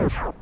you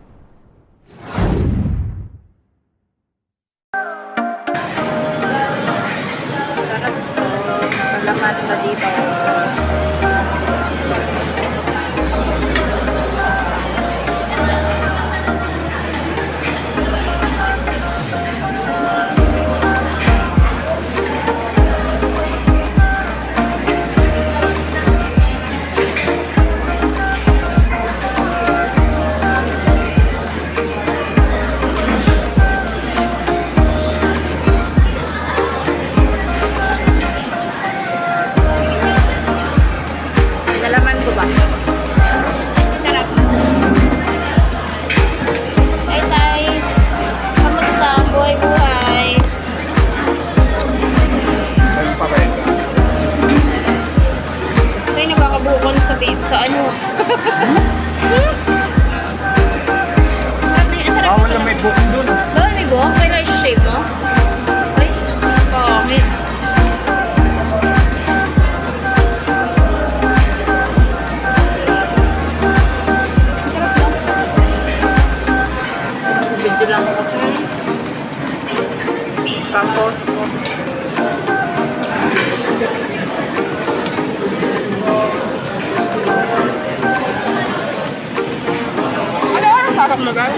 ano oras harap mo guys?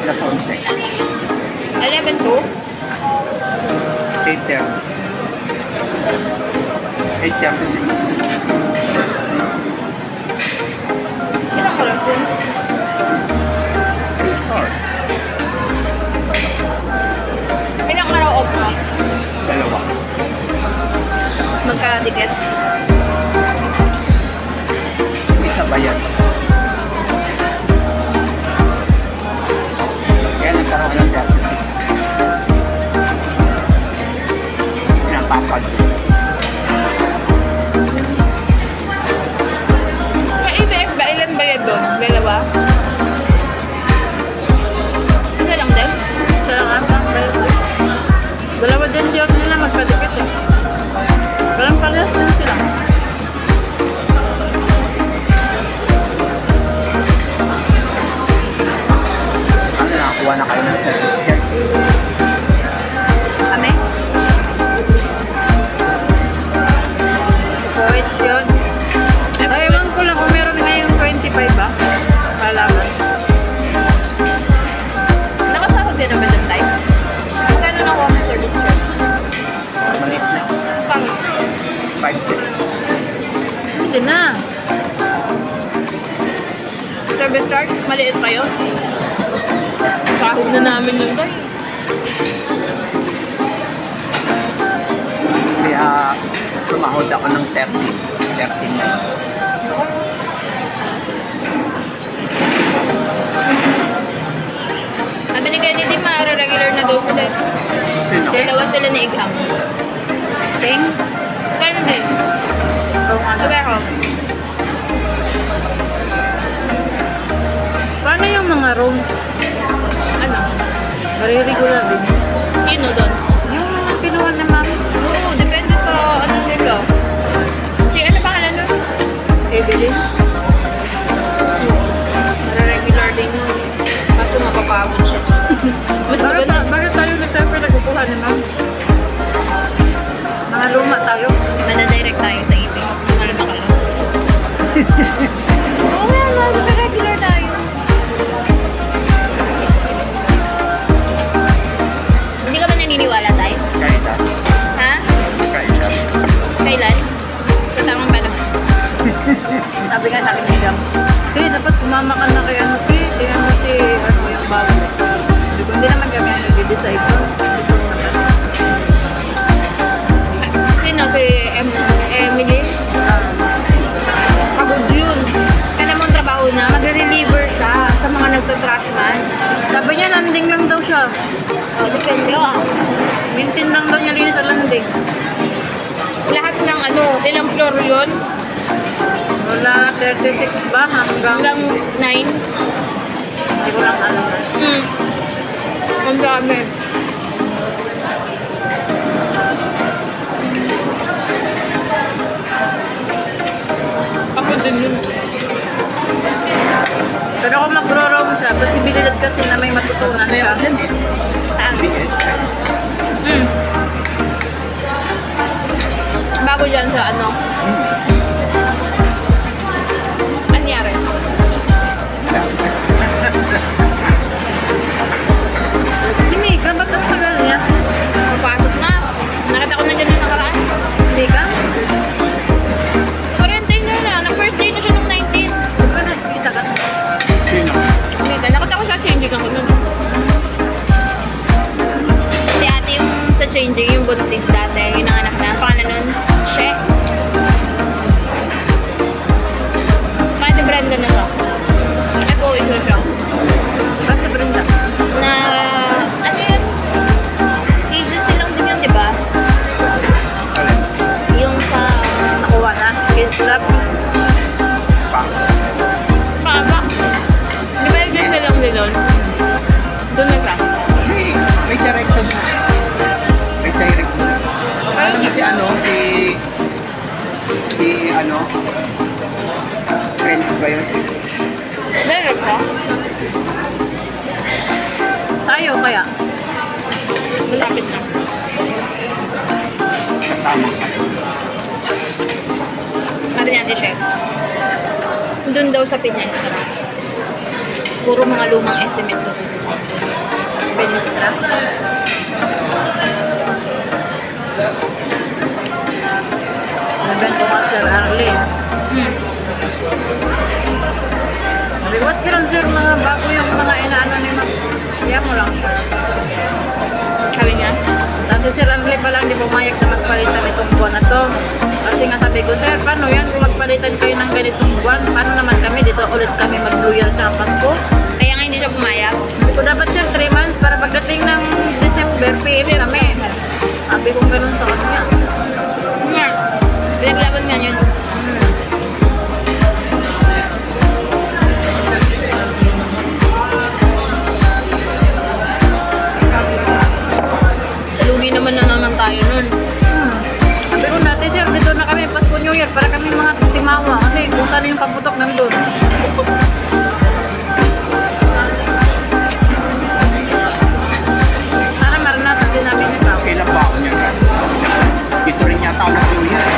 Alas 11. 11 to? 8.30. 8.36. Ilang oras yun? Nakakuha na kayo ng charge. Kami? Poet yun. Ay, ewan ko lang kung meron ngayong 25 ba? Malaman. Nakasahod din naman tayo. Magkano na ako ang service charge? Maliit na. Pang 5 Hindi na. Service charge, maliit pa yun. Sahod na namin yun tayo. Kaya sumahod ako ng 30. 13 na yun. Sabi ni Kennedy, mara-regular na daw sila. Sino? Dalawa sila ni Igham. Ting? Kennedy. Sabi ako. Paano yung mga room? Ano? Mariregular din. Sino doon? Yung mga kinuha ni ma'am. Oo, depende sa ano nila. Si ano pangalan nun? Evelyn. Mara-regular din yun. Kaso mapapagod siya. Mas Bakit, maganda. na, bakit tayo na tayo pinagkukuha ni ma'am? Mga luma tayo. Manadirect tayo sa ipin. Ano ba kayo? Sabi nga sa akin ni Gam, Kaya dapat sumama ka na kay ano, Pi. Tingnan mo si, ano, yung bago. Hindi ko, hindi naman kami ano, nag-decide ko. Mo. Sino? Si em- Emily? Pagod yun. Kaya mong trabaho na, magre-reliever siya sa mga nagtatrash man. Sabi niya, landing lang daw siya. O, depende ah. Mintin lang daw niya linis sa landing. Lahat ng ano, ilang floor yun? Wala 36 ba hanggang, Hanggang 9? hindi ko lang alam. Hmm. Ang dami. Yung sa changing, yung buntis dati, yung Yan, Chef? Doon daw sa Pinestra. Puro mga lumang SMS doon. Penistra. Nabento ka Sir Arlene. Hmm. Ko, ba't ganun sir, mga bago yung mga inaano ni Mag... Kaya mo lang. Sabi niya, Sabi si Ranley pa lang, di pumayag na magpalitan itong buwan ko, sir, paano yan kung magpalitan kayo ng ganitong buwan? Paano naman kami? Dito ulit kami mag-New Year sa Pasko. kaya nga hindi siya pumayag. Ko, dapat sir, 3 months para pagdating ng December, PM kami. Sabi ko ganun sa kanya. mama kasi kung saan yung pagputok nandun. Sana marinatan din namin ni Pao. Kailan pa ako niya? Ito rin yata ako na